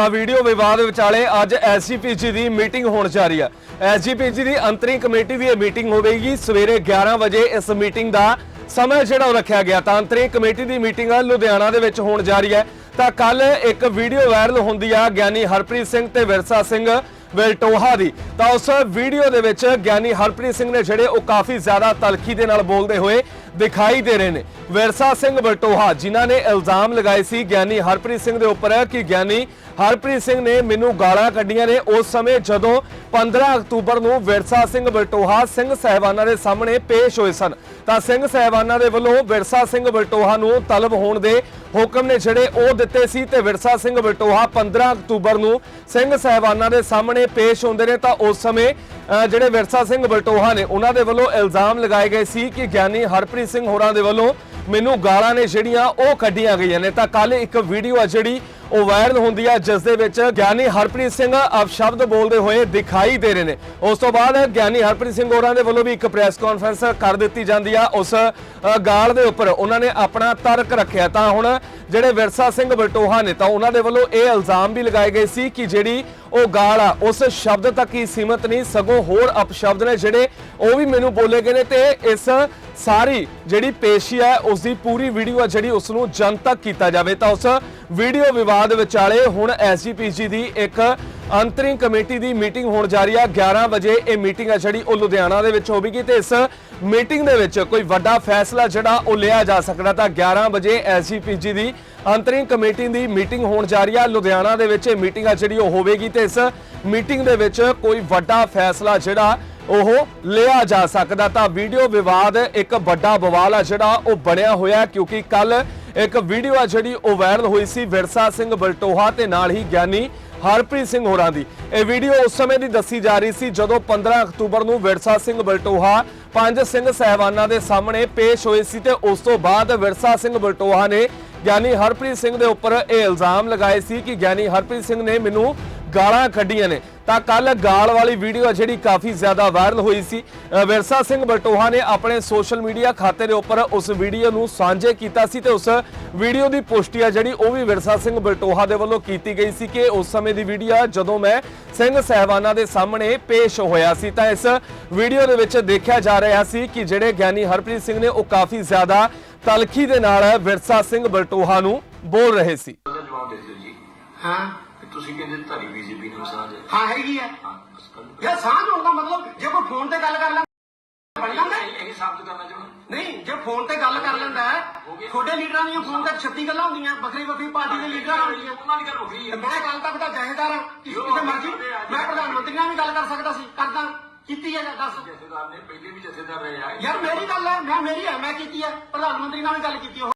ਤਾਂ ਵੀਡੀਓ ਵਿਵਾਦ ਵਿਚਾਲੇ ਅੱਜ ਐਸਜੀਪੀਜੀ ਦੀ ਮੀਟਿੰਗ ਹੋਣ ਜਾ ਰਹੀ ਹੈ। ਐਸਜੀਪੀਜੀ ਦੀ ਅੰਤਰਿੰਗ ਕਮੇਟੀ ਦੀ ਇਹ ਮੀਟਿੰਗ ਹੋਵੇਗੀ। ਸਵੇਰੇ 11 ਵਜੇ ਇਸ ਮੀਟਿੰਗ ਦਾ ਸਮਾਂ ਜਿਹੜਾ ਉਹ ਰੱਖਿਆ ਗਿਆ। ਤਾਂ ਅੰਤਰਿੰਗ ਕਮੇਟੀ ਦੀ ਮੀਟਿੰਗ ਲੁਧਿਆਣਾ ਦੇ ਵਿੱਚ ਹੋਣ ਜਾ ਰਹੀ ਹੈ। ਤਾਂ ਕੱਲ ਇੱਕ ਵੀਡੀਓ ਵਾਇਰਲ ਹੁੰਦੀ ਆ ਗਿਆਨੀ ਹਰਪ੍ਰੀਤ ਸਿੰਘ ਤੇ ਵਿਰਸਾ ਸਿੰਘ ਵੈਲਟੋਹਾ ਦੀ। ਤਾਂ ਉਸ ਵੀਡੀਓ ਦੇ ਵਿੱਚ ਗਿਆਨੀ ਹਰਪ੍ਰੀਤ ਸਿੰਘ ਨੇ ਜਿਹੜੇ ਉਹ ਕਾਫੀ ਜ਼ਿਆਦਾ ਤਲਖੀ ਦੇ ਨਾਲ ਬੋਲਦੇ ਹੋਏ ਦਿਖਾਈ ਦੇ ਰਹੇ ਨੇ। ਵਿਰਸਾ ਸਿੰਘ ਬਲਟੋਹਾ ਜਿਨ੍ਹਾਂ ਨੇ ਇਲਜ਼ਾਮ ਲਗਾਏ ਸੀ ਗਿਆਨੀ ਹਰਪ੍ਰੀਤ ਸਿੰਘ ਦੇ ਉੱਪਰ ਕਿ ਗਿਆਨੀ ਹਰਪ੍ਰੀਤ ਸਿੰਘ ਨੇ ਮੈਨੂੰ ਗਾਲਾਂ ਕੱਢੀਆਂ ਨੇ। ਉਸ ਸਮੇਂ ਜਦੋਂ 15 ਅਕਤੂਬਰ ਨੂੰ ਵਿਰਸਾ ਸਿੰਘ ਬਲਟੋਹਾ ਸਿੰਘ ਸਹਿਬਾਨਾਂ ਦੇ ਸਾਹਮਣੇ ਪੇਸ਼ ਹੋਏ ਸਨ, ਤਾਂ ਸਿੰਘ ਸਹਿਬਾਨਾਂ ਦੇ ਵੱਲੋਂ ਵਿਰਸਾ ਸਿੰਘ ਬਲਟੋਹਾ ਨੂੰ ਤਲਬ ਹੋਣ ਦੇ ਹੁਕਮ ਨੇ ਜਿਹੜੇ ਉਹ ਦਿੱਤੇ ਸੀ ਤੇ ਵਿਰਸਾ ਸਿੰਘ ਵਲਟੋਹਾ 15 ਅਕਤੂਬਰ ਨੂੰ ਸਿੰਘ ਸਹਿਬਾਨਾਂ ਦੇ ਸਾਹਮਣੇ ਪੇਸ਼ ਹੁੰਦੇ ਨੇ, ਤਾਂ ਉਸ ਸਮੇਂ ਅ, ਜਿਹੜੇ ਵਿਰਸਾ ਸਿੰਘ ਬਲਟੋਹਾ ਨੇ ਉਹਨਾਂ ਦੇ ਵੱਲੋਂ ਇਲਜ਼ਾਮ ਲਗਾਏ ਗਏ ਸੀ ਕਿ ਗਿਆਨੀ ਹਰਪ੍ਰੀਤ ਸਿੰਘ ਹੋਰਾਂ ਦੇ ਵੱਲੋਂ ਮੈਨੂੰ ਗਾਲਾਂ ਨੇ ਜਿਹੜੀਆਂ ਉਹ ਕੱਢੀਆਂ ਗਈਆਂ ਨੇ। ਤਾਂ ਕੱਲ ਇੱਕ ਵੀਡੀਓ ਆ ਜਿਹੜੀ ਉਹ ਵਾਇਰਲ ਹੁੰਦੀ ਆ ਜਿਸ ਦੇ ਵਿੱਚ ਗਿਆਨੀ ਹਰਪ੍ਰੀਤ ਸਿੰਘ ਅਪਸ਼ਬਦ ਬੋਲਦੇ ਹੋਏ ਦਿਖਾਈ ਦੇ ਰਹੇ ਨੇ। ਉਸ ਤੋਂ ਬਾਅਦ ਗਿਆਨੀ ਹਰਪ੍ਰੀਤ ਸਿੰਘ ਹੋਰਾਂ ਦੇ ਵੱਲੋਂ ਵੀ ਇੱਕ ਪ੍ਰੈਸ ਕਾਨਫਰੰਸ ਕਰ ਦਿੱਤੀ ਜਾਂਦੀ ਆ। ਉਸ ਗਾਲ ਦੇ ਉੱਪਰ ਉਹਨਾਂ ਨੇ ਆਪਣਾ ਤਰਕ ਰੱਖਿਆ। ਤਾਂ ਹੁਣ ਜਿਹੜੇ ਵਿਰਸਾ ਸਿੰਘ ਬਲਟੋਹਾ ਨੇ ਤਾਂ ਉਹਨਾਂ ਦੇ ਵੱਲੋਂ ਇਹ ਇਲਜ਼ਾਮ ਵੀ ਲਗਾਏ ਗਏ ਸੀ ਕਿ ਜਿਹੜੀ ਉਹ ਗਾਲ ਆ। ਉਸ ਸ਼ਬਦ ਤੱਕ ਹੀ ਸੀਮਤ ਨਹੀਂ, ਸਗੋਂ ਹੋਰ ਅਪਸ਼ਬਦ ਨੇ ਜਿਹੜੇ ਉਹ ਵੀ ਮੈਨੂੰ ਬੋਲੇ ਗਏ ਨੇ ਤੇ ਇਸ ਸਾਰੀ ਜਿਹੜੀ ਪੇਸ਼ੀ ਹੈ ਉਸ ਦੀ ਪੂਰੀ ਵੀਡੀਓ ਹੈ, ਜਿਹੜੀ ਉਸ ਨੂੰ ਜਨਤਕ ਕੀਤਾ ਜਾਵੇ। ਤਾਂ ਉਸ ਵੀਡੀਓ ਵਿਵਾਦ ਵਿਚਾਲੇ ਹੁਣ ਐਸਜੀਪੀਜੀ ਦੀ ਇੱਕ ਅੰਤਰਿੰਗ ਕਮੇਟੀ ਦੀ ਮੀਟਿੰਗ ਹੋਣ ਜਾ ਰਹੀ ਹੈ। 11 ਵਜੇ ਇਹ ਮੀਟਿੰਗ ਹੈ ਜਿਹੜੀ ਉਹ ਲੁਧਿਆਣਾ ਦੇ ਵਿੱਚ ਹੋਵੇਗੀ ਤੇ ਇਸ ਮੀਟਿੰਗ ਦੇ ਵਿੱਚ ਕੋਈ ਵੱਡਾ ਫੈਸਲਾ ਜਿਹੜਾ ਉਹ ਲਿਆ ਜਾ ਸਕਦਾ। ਤਾਂ 11 ਵਜੇ ਐਸਜੀਪੀਜੀ ਦੀ ਅੰਤਰਿੰਗ ਕਮੇਟੀ ਦੀ ਮੀਟਿੰਗ ਹੋਣ ਜਾ ਰਹੀ ਹੈ। ਲੁਧਿਆਣਾ ਦੇ ਵਿੱਚ ਇਹ ਮੀਟਿੰਗ ਆ ਜਿਹੜੀ ਉਹ ਹੋਵੇਗੀ ਤੇ ਇਸ ਮੀਟਿੰਗ ਦੇ ਵਿੱਚ ਕੋਈ ਵੱਡਾ ਫੈਸਲਾ ਜਿਹੜਾ ਉਹ ਲਿਆ ਜਾ ਸਕਦਾ ਤਾਂ ਵੀਡੀਓ ਵਿਵਾਦ ਇੱਕ ਵੱਡਾ ਬਵਾਲ ਆ ਜਿਹੜਾ ਉਹ ਬਣਿਆ ਹੋਇਆ ਕਿਉਂਕਿ ਕੱਲ ਇੱਕ ਵੀਡੀਓ ਆ ਜਿਹੜੀ ਉਹ ਵਾਇਰਲ ਹੋਈ ਸੀ ਵਿਰਸਾ ਸਿੰਘ ਬਲਟੋਹਾ ਤੇ ਨਾਲ ਹੀ ਗਿਆਨੀ ਹਰਪ੍ਰੀਤ ਸਿੰਘ ਹੋਰਾਂ ਦੀ। ਇਹ ਵੀਡੀਓ ਉਸ ਸਮੇਂ ਦੀ ਦੱਸੀ ਜਾ ਰਹੀ ਸੀ ਜਦੋਂ 15 ਅਕਤੂਬਰ ਨੂੰ ਵਿਰਸਾ ਸਿੰਘ ਬਲਟੋਹਾ ਪੰਜ ਸਿੰਘ ਸਹਿਬਾਨਾਂ ਦੇ ਸਾਹਮਣੇ ਪੇਸ਼ ਹੋਏ ਸੀ ਤੇ ਉਸ ਤੋਂ ਬਾਅਦ ਵਿਰਸਾ ਸਿੰਘ ਬਲਟੋਹਾ ਨੇ ਗਿਆਨੀ ਹਰਪ੍ਰੀਤ ਸਿੰਘ ਦੇ ਉੱਪਰ ਇਹ ਇਲਜ਼ਾਮ ਲਗਾਏ ਸੀ ਕਿ ਗਿਆਨੀ ਹਰਪ੍ਰੀਤ ਸਿੰਘ ਨੇ ਮੈਨੂੰ ਗਾਲਾਂ ਕੱਢੀਆਂ ਨੇ। ਤਾਂ ਕੱਲ ਗਾਲ ਵਾਲੀ ਵੀਡੀਓ ਜਿਹੜੀ ਕਾਫੀ ਜ਼ਿਆਦਾ ਵਾਇਰਲ ਹੋਈ ਸੀ। ਵਿਰਸਾ ਸਿੰਘ ਬਲਟੋਹਾ ਨੇ ਆਪਣੇ ਸੋਸ਼ਲ ਮੀਡੀਆ ਖਾਤੇ ਦੇ ਉੱਪਰ ਉਸ ਵੀਡੀਓ ਨੂੰ ਸਾਂਝੇ ਕੀਤਾ ਸੀ ਤੇ ਉਸ ਵੀਡੀਓ ਦੀ ਪੁਸ਼ਟੀ ਆ ਜਿਹੜੀ ਉਹ ਵੀ ਵਿਰਸਾ ਸਿੰਘ ਬਲਟੋਹਾ ਦੇ ਵੱਲੋਂ ਕੀਤੀ ਗਈ ਸੀ ਕਿ ਉਸ ਸਮੇਂ ਦੀ ਵੀਡੀਓ ਜਦੋਂ ਮੈਂ ਸਿੰਘ ਸਹਿਬਾਨਾਂ ਦੇ ਸਾਹਮਣੇ ਪੇਸ਼ ਹੋਇਆ ਸੀ। ਤਾਂ ਇਸ ਵੀਡੀਓ ਦੇ ਵਿੱਚ ਦੇਖਿਆ ਜਾ ਰਿਹਾ ਸੀ ਕਿ ਜਿਹੜੇ ਗਿਆਨੀ ਹਰਪ੍ਰੀਤ ਸਿੰਘ ਨੇ ਉਹ ਕਾਫੀ ਜ਼ਿਆਦਾ ਤਲਖੀ ਦੇ ਨਾਲ ਵਿਰਸਾ ਸਿੰਘ ਬਲਟੋਹਾ ਨੂੰ ਬੋਲ ਰਹੇ ਸੀ। ਹਾਂ। ਤੁਸੀਂ ਕਹਿੰਦੇ ਧਾਰੀ ਬੀਜੇਪੀ ਨੂੰ ਸਾਂਝ ਹੈ। ਹਾਂ ਹੈਗੀ ਆ ਹਾਂ ਬਸ ਕਰ ਲਓ। ਯਾਰ ਸਾਂਝ ਹੋਣ ਦਾ ਮਤਲਬ ਜੇ ਕੋਈ ਫੋਨ ਤੇ ਗੱਲ ਕਰ ਲੈਂਦਾ ਬਣ ਜਾਂਦਾ ਹੈ? ਇਹ ਸਾਬਤ ਕਰਨਾ ਚਾਹੁੰਦਾ। ਨਹੀਂ ਜੇ ਫੋਨ ਤੇ ਗੱਲ ਕਰ ਲੈਂਦਾ ਹੈ ਤੁਹਾਡੇ ਲੀਡਰਾਂ ਦੀਆਂ ਫੋਨ ਤੇ 36 ਗੱਲਾਂ ਹੁੰਦੀਆਂ ਵੱਖਰੀ ਵੱਖਰੀ ਪਾਰਟੀ ਦੇ ਲੀਡਰਾਂ ਹੁੰਦੀਆਂ। ਉਹਨਾਂ ਦੀ ਗੱਲ ਹੋ ਗਈ ਤੇ ਹੈ ਮੈਂ ਕੱਲ ਤੱਕ ਦਾ ਜਹੇਦਾਰ ਹਾਂ ਕਿਸੇ ਕਿਸੇ ਮਰਜ਼ੀ ਮੈਂ ਪ੍ਰਧਾਨ ਮੰਤਰੀ ਨਾਲ ਵੀ ਗੱਲ ਕਰ ਸਕਦਾ ਸੀ ਕਰਦਾ ਕੀਤੀ ਹੈ ਜਾਂ ਦੱਸ। ਜਥੇਦਾਰ ਨੇ ਪਹਿਲੇ ਵੀ ਜਥੇਦਾਰ ਰਹੇ ਆ। ਯਾਰ ਮੇਰੀ ਗੱਲ ਹੈ ਮੈਂ ਮੇਰੀ ਹੈ ਮੈਂ ਕੀਤੀ ਹੈ ਪ੍ਰਧਾਨ ਮੰਤਰੀ ਨਾਲ ਵੀ ਗੱਲ ਕੀਤੀ ਉਹ